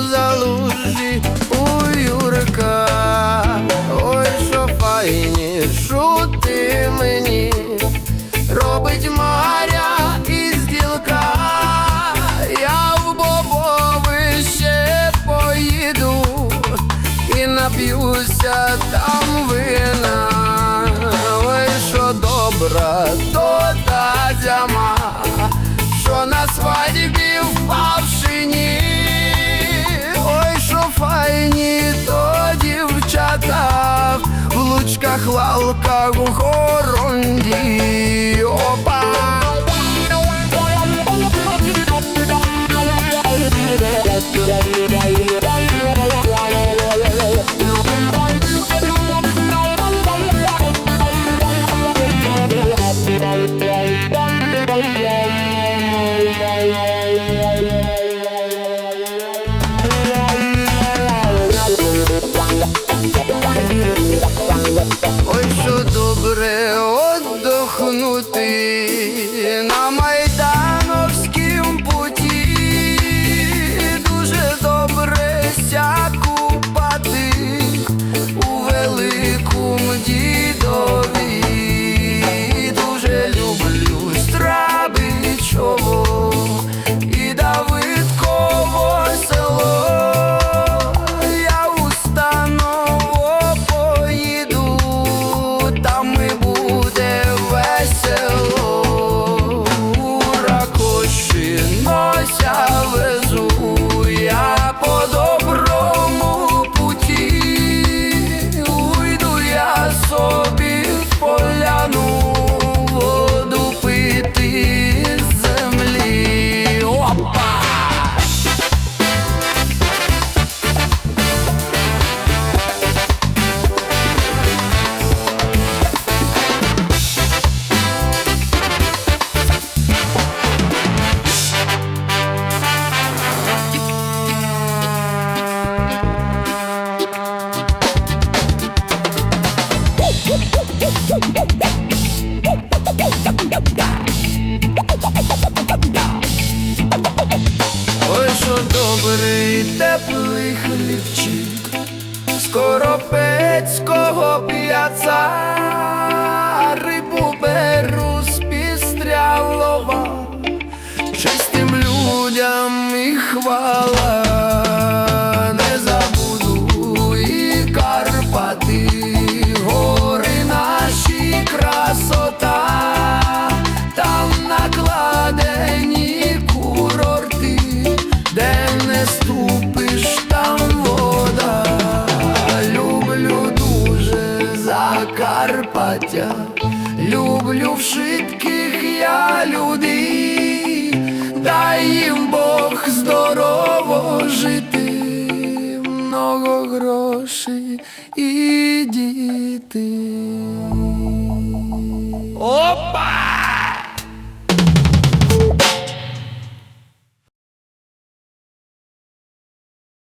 залужі у Юрка. Ой, що файні, шути мені, робить Маря із ділка. Я в Бобовище поїду і нап'юся там лучках, лалках, у хоронді. Опа! Ой, ti. Теплий хлібчик Скоропецького коропецького п'яца. Рибу беру з пістрялова, чистим людям і хвала, Закарпаття, люблю вшитких я людей, дай їм Бог здорово жити, много грошей і діти. Опа!